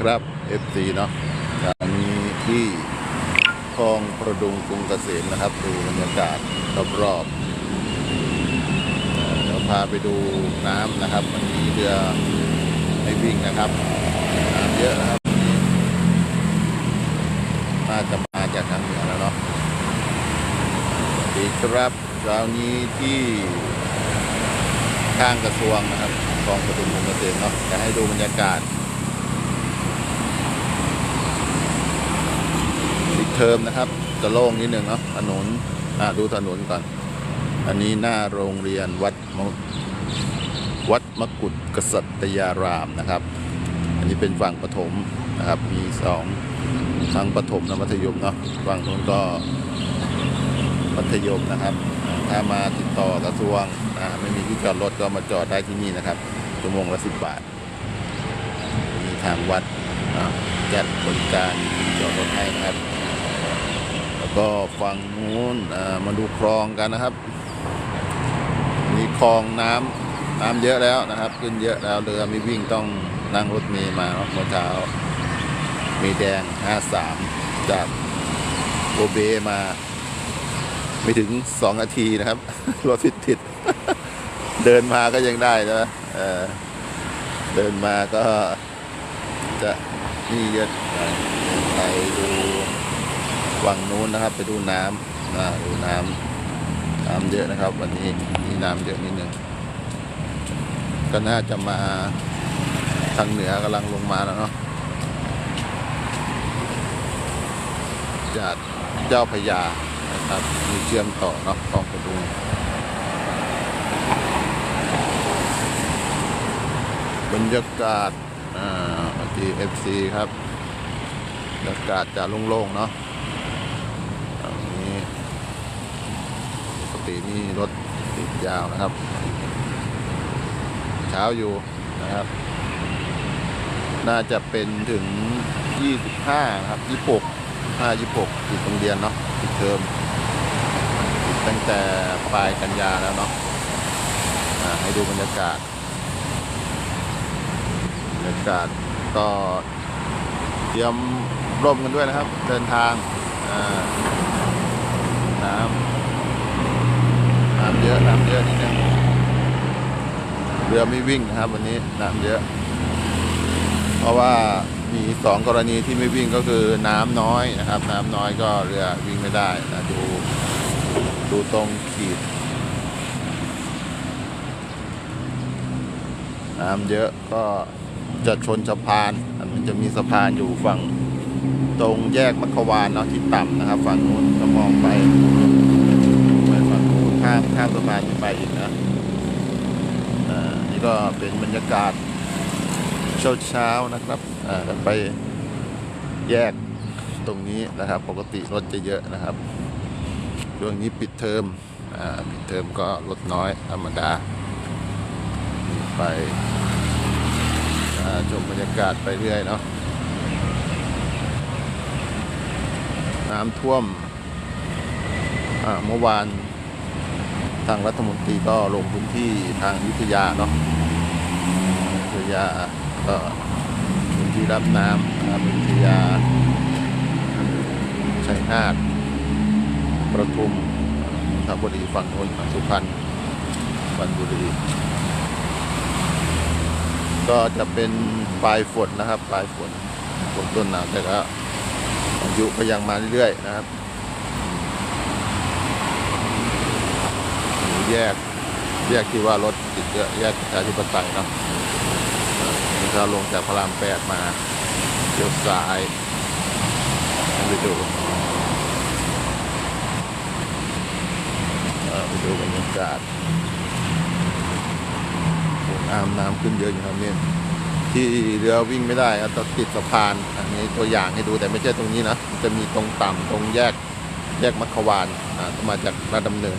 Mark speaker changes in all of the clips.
Speaker 1: ครับ FC เนาะตอนนี้ที่คลองประดุงกรุงเกษมนะครับ ดูบรรยากาศรอบๆเอ่อเดี๋ยวพาไปดูน้ำนะครับวันนี้เรือไม่วิ่งนะครับน้ำเยอะนะครับน่าจะมาจากทางเหนือแล้วเนาะสวัสดีครับเช้านี้ที่ข้างกระทรวงนะครับคลองประดุงกรุงเกษมเนาะจะให้ดูบรรยากาศ ปิด เทอมนะครับ จะโล่งนิดนึงเนาะถนนอ่าดูถนนก่อน อันนี้หน้าโรงเรียนวัดวัดมกุฎกษัตยารามนะครับ อันนี้เป็นฝั่งปฐมนะครับ มีสองทั้งปฐมและมัธยมเนาะฝั่งนู้นก็มัธยมนะครับ ถ้ามาติดต่อกระทรวงอ่าไม่มีที่จอดรถก็มาจอดได้ที่นี่นะครับชั่วโมงละสิบบาท มีทางวัดอ่าจัดบริการจอดรถให้นะครับ แล้วก็ฝั่งนู้นมาดูคลองกันนะครับ มีคลองน้ำน้ำเยอะแล้วนะครับ ขึ้นเยอะแล้วเรือไม่วิ่งต้องนั่งรถเมล์มาเนาะเมื่อเช้า มีแดง 53 จากโอเบมา ไม่ถึง 2 นาทีนะครับ รถติดติด เดินมาก็ยังได้นะเเดินมาก็จะนี่เยอะไปดู ฝั่งนู้นนะครับ ไปดูน้ำอ่าดูน้ำน้ำเยอะนะครับ วันนี้มีน้ำเยอะนิดนึงก็น่าจะมาทางเหนือกำลังลงมาแล้วเนาะจากเจ้าพระยานะครับ มีเชื่อมต่อเนาะคลองประดุงบรรยากาศอ่าทีเอฟซีครับ บรรยากาศจะโล่งๆเนาะ ตรงนี้ปก ตินี่รถติดยาวนะครับ เช้าอยู่นะครับ น่าจะเป็นถึง 25 นะครับ 26 5 26ปิดโรงเรียนเนาะปิดเทอมปิดตั้งแต่ปลายกันยาแล้วเนาะอ่าให้ดูบรรยากาศบรรยากาศก็เตรียมร่มกันด้วยนะครับ เดินทางน้ำำเยอะน้ำเยอะนิดนึงเรือไม่วิ่งนะครับ วันนี้น้ำเยอะ เพราะว่ามีสองกรณีที่ไม่วิ่งก็คือน้ำน้อยนะครับ น้ำน้อยก็เรือวิ่งไม่ได้นะดูดูตรงขีด น้ำเยอะก็จะชนสะพาน มันจะมีสะพานอยู่ฝั่งตรงแยกมัคควานเนาะที่ต่ำนะครับ ฝั่งนู้นก็มองไปามข้ามสะพานไปอีกนะอ่านี่ก็เป็นบรรยากาศเช้าเช้านะครับอ่าไปแยกตรงนี้นะครับ ปกติรถจะเยอะนะครับช่วงนี้ปิดเทอมอ่าปิดเทอมก็รถน้อยธรรมดา ไปชมบรรยากาศไปเรื่อยเนาะน้ำท่วมอ่าเมื่อวาน ทางรัฐมนตรีก็ลงพื้นที่ทางยุทธยาเนาะยุธยาก็พื้นที่รับน้ำนะครับยุธยาชัยนาทประทุมทบุรีฝั่งโน้นสุพรรณสุพรรณบุรี ก็จะเป็นปลายฝนนะครับ ปลายฝนฝนต้นหนาวแต่ก็อายุก็ยังมาเรื่อยๆนะครับ แยก แยกที่ว่ารถติดเยอะแยกประชาธิปไตยเนาะนี่ก็ลงจากพระรามแปดมาเลี้ยวซ้ายไปดูไปดูบรรยากาศอ้น้ำน้ำขึ้นเยอะอยู่ครับเนี่ยที่เรือวิ่งไม่ได้ต้องติดสะพานอันนี้ตัวอย่างให้ดูแต่ไม่ใช่ตรงนี้นะจะมีตรงต่ำตรงแยกแยกมัควานอ่ามาจากราชดำเนิน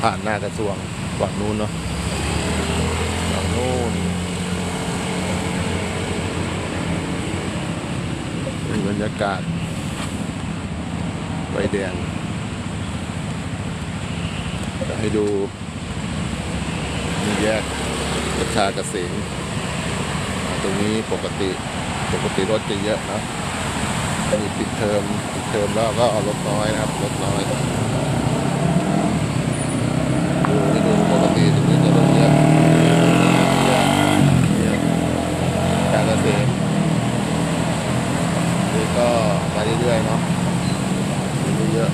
Speaker 1: ผ่านหน้ากระทรวงฝั่งนู้นเนาะฝั่งนู้นเป็นบรรยากาศไฟแดงจะให้ดูมีแยกประชากเกษมตรงนี้ปกติปกติรถจะเยอะนะอันนี้ปิดเทอมปิดเทอมแล้วก็เอารถน้อยนะครับรถน้อยดูนี่ ดูปกติตรงนี้จะรถเยอะเยอะเยอะการเกษตรนี่ก็มาเรื่อยๆเนาะเยอะ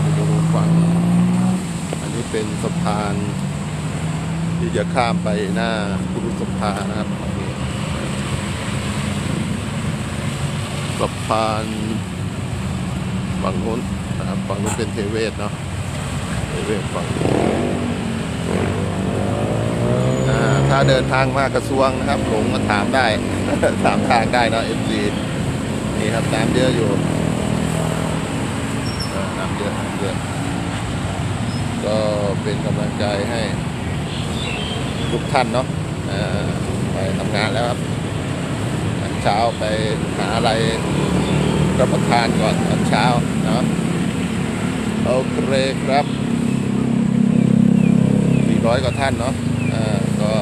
Speaker 1: ไปดูฝั่งอันนี้เป็นสะพานที่จะข้ามไปหน้าคุรุสภานะครับสะพานฝั่งนู้น นะครับฝั่งนู้นเป็นเทเวศเนาะเทเวศฝั่งถ้าเดินทางมากระทรวงนะครับหลงมาถามได้ ถามทางได้เนาะเอฟซีนี่ครับน้ำเยอะอยู่น้ำเยอะน้ำเยอะก็เป็นกำลังใจให้ทุกท่านเนาะไปทำงานแล้วครับเช้าไปหาอะไรรับประทานก่อนตอนเช้าเนาะ โอเคครับ400กว่าท่านเนาะอ่อก็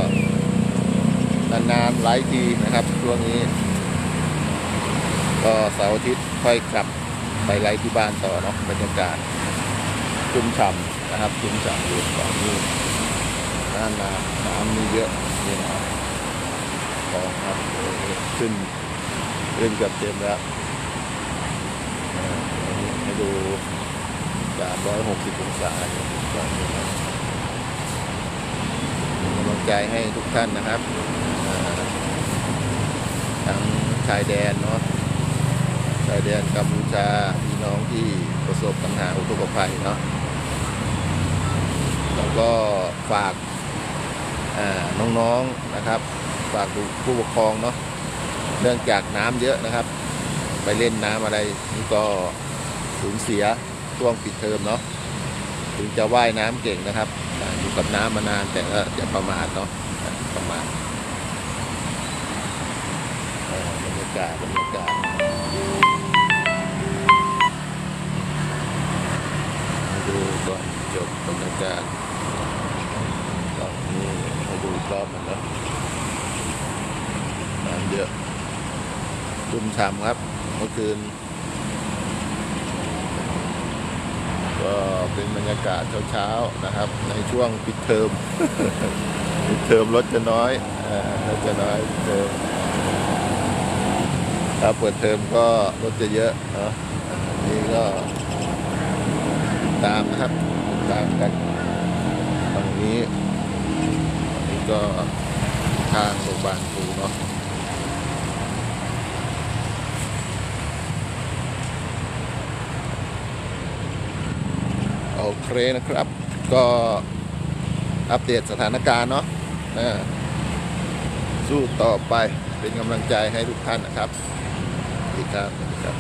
Speaker 1: นานๆไลฟ์ทีนะครับช่วงนี้ ก็เสาร์อาทิตย์ค่อยกลับไปไลที่บ้านต่อเนาะบรรยากาศชุ่มฉ่ำนะครับชุ่มฉ่ำอยู่ฝั่งนี้น้ำน้ำน้ำมีเยอะนี่นะครับของครับขึ้นขึ้นเกือบเต็มแล้วอ่านี่ให้ดู สามร้อยหกสิบองศาเนี่ยก็นี่ครับเป็นกำลังใจให้ทุกท่านนะครับทั้งชายแดนเนาะชายแดนกัมพูชาพี่น้องที่ประสบปัญหาอุทกภัยเนาะแล้วก็ฝากน้องๆนะครับ ฝากดูผู้ปกครองเนาะเนื่องจากน้ำเยอะนะครับ ไปเล่นน้ำอะไรนี่ก็สูญเสีย ช่วงปิดเทอมเนาะถึงจะว่ายน้ำเก่งนะครับอยู่กับน้ำมานานแต่ก็อย่าประมาทเนาะประมาทบรรยากาศบรรยากาศดูก่อนจบบรรยากาศรอบนี้ให้ดูรอบหนึงนะน้ำเยอะชุ่มฉ่ำครับเมื่อคืน ก็เป็นบรรยากาศเช้าๆนะครับ ในช่วงปิดเทอมปิดเทอมรถจะน้อยรถจะน้อยเทอมถ้าเปิดเทอมก็รถจะเยอะเนาะนี่ก็ตามนะครับตามกันตรงนี้อันนี้ก็ทางโรงพยาบาลครูเนาะ เคนะครับ ก็อัปเดตสถานการณ์เนาะสู้ต่อไปเป็นกำลังใจให้ทุกท่านนะครับสวัสดีครับสวัสดีครับ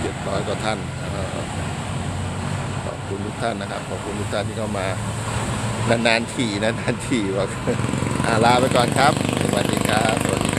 Speaker 1: เจ็ดร้อยกว่าท่านขอบคุณทุกท่านนะครับ ขอบคุณทุกท่านที่เข้ามานานๆทีนานๆทีว่าอ่าลาไปก่อนครับสวัสดีครับสวัสดี